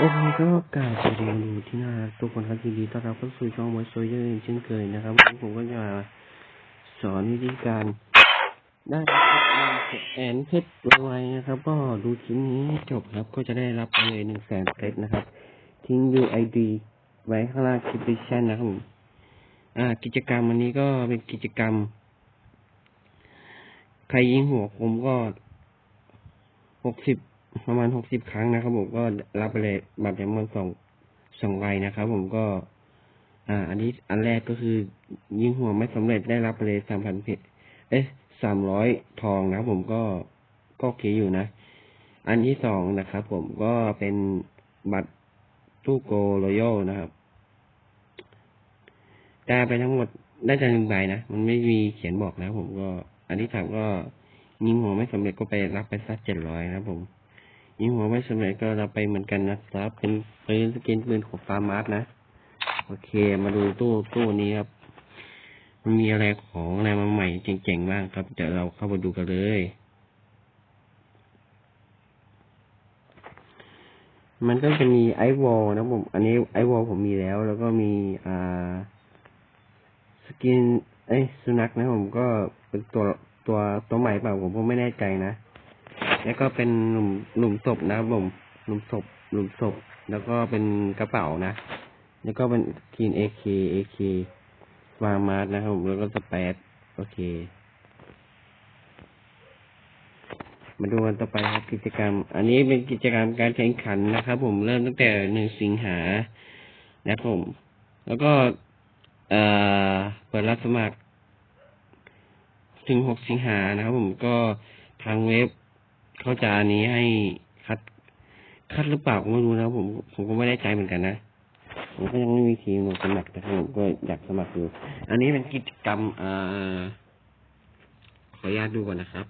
โอเคก็กล่าวสวัสดีกันอยู่ที่น่ารักทุกคนครับยินดีต้อนรับเข้าสู่ช่องมอยโซเยอร์เช่นเคยนะครับวันนี้ผมก็จะสอนวิธีการได้แอนเพชรไวๆนะครับ ก็ดูคลิปนี้จบครับ ก็จะได้รับไปเลยหนึ่งแสนเพชรนะครับ ทิ้ง UID ไว้ข้างล่างคลิปดิชั่นนะครับผมอ่า กิจกรรมวันนี้ก็เป็นกิจกรรม ใครยิงหัวผมก็หกสิบ ประมาณหกสิบครั้งนะครับ ผมก็รับไปเลยบัตรจำนวนสองสองใบนะครับ ผมก็ อ่า อันนี้อันแรกก็คือ ยิงหัวไม่สำเร็จได้รับไปเลยสามพันเพชรเอ๊ะสามร้อยทองนะผมก็ก็โอเคอยู่นะ อันที่สองนะครับผมก็เป็นบัตรตู้โกโรโยนะครับได้ไปทั้งหมดได้จะหนึ่งใบนะมันไม่มีเขียนบอกนะผมก็ อันที่สามก็ยิงหัวไม่สำเร็จก็ไปรับไปสักเจ็ดร้อยนะผม ยิงหัวไม่สำเร็จก็รับไปเหมือนกันนะครับ เป็นปืนสกินปืนของฟาร์มาร์สนะ โอเค มาดูตู้ตู้นี้ครับ มันมีอะไรของอะไรมาใหม่เจ๋งๆบ้างครับ เดี๋ยวเราเข้าไปดูกันเลย มันก็จะมีไอวอลนะผม อันนี้ไอวอลผมมีแล้ว แล้วก็มีอ่าสกิน เอ้ยสุนัขนะผมก็เป็นตัวตัวตัวใหม่เปล่าผมก็ไม่แน่ใจนะ แล้วก็เป็นหลุมหลุมศพนะผมหลุมศพหลุมศพ แล้วก็เป็นกระเป๋านะ แล้วก็เป็นทีนเอเคเอเความาร์นะครับผมแล้วก็สเปดโอเค มาดูกันต่อไปครับกิจกรรม อันนี้เป็นกิจกรรมการแข่งขันนะครับ ผมเริ่มตั้งแต่หนึ่งสิงหานะครับผม แล้วก็เอ่อเปิดรับสมัคร ถึงหกสิงหานะครับผมก็ทางเว็บ เขาจะอันนี้ให้คัด คัดหรือเปล่าก็ไม่รู้นะผมผมก็ไม่ได้ใจเหมือนกันนะผมก็ยังไม่มีทีมลงสมัครแต่ผมก็อยากสมัครอยู่ อันนี้เป็นกิจกรรมอ่าขออนุญาตดูก่อนนะครับ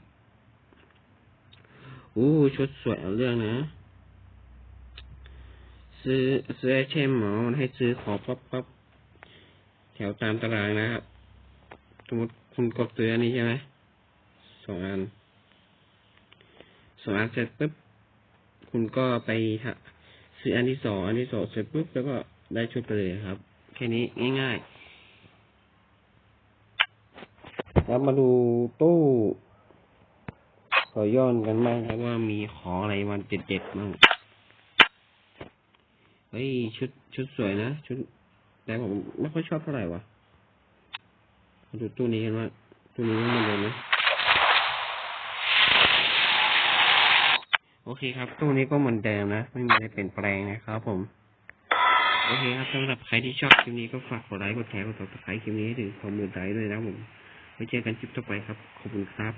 อู้ชุดสวยเอาเรื่องนะ ซื้อซื้อไอเทมหมอให้ซื้อขอปั๊บปั๊บแถวตามตารางนะครับ สมมติคุณกดซื้ออันนี้ใช่ไหมสองอัน องอันเสร็จปุ๊บคุณก็ไปซื้ออันที่สองอันที่สองเสร็จปุ๊บแล้วก็ได้ชุดไปเลยครับ แค่นี้ง่ายๆแล้วมาดูตู้ขอย้อนกันบ้างครับว่ามีของอะไรมันเด็ดๆบ้างเฮ้ยชุดชุดสวยนะชุดแต่ผมไม่ค่อยชอบเท่าไหร่วะดูตู้นี้กันว่าตู้นี้มันเลยนะ โอเคครับตู้นี้ก็เหมือนเดิมนะ ไม่มีอะไรเปลี่ยนแปลงนะครับผม โอเคครับสำหรับใครที่ชอบคลิปนี้ก็ฝากกดไลค์กดแชร์กดติดตามคลิปนี้ให้ถึงสองหมื่นไลค์ด้วยนะผมไว้เจอกันคลิปต่อไปครับ ขอบคุณครับ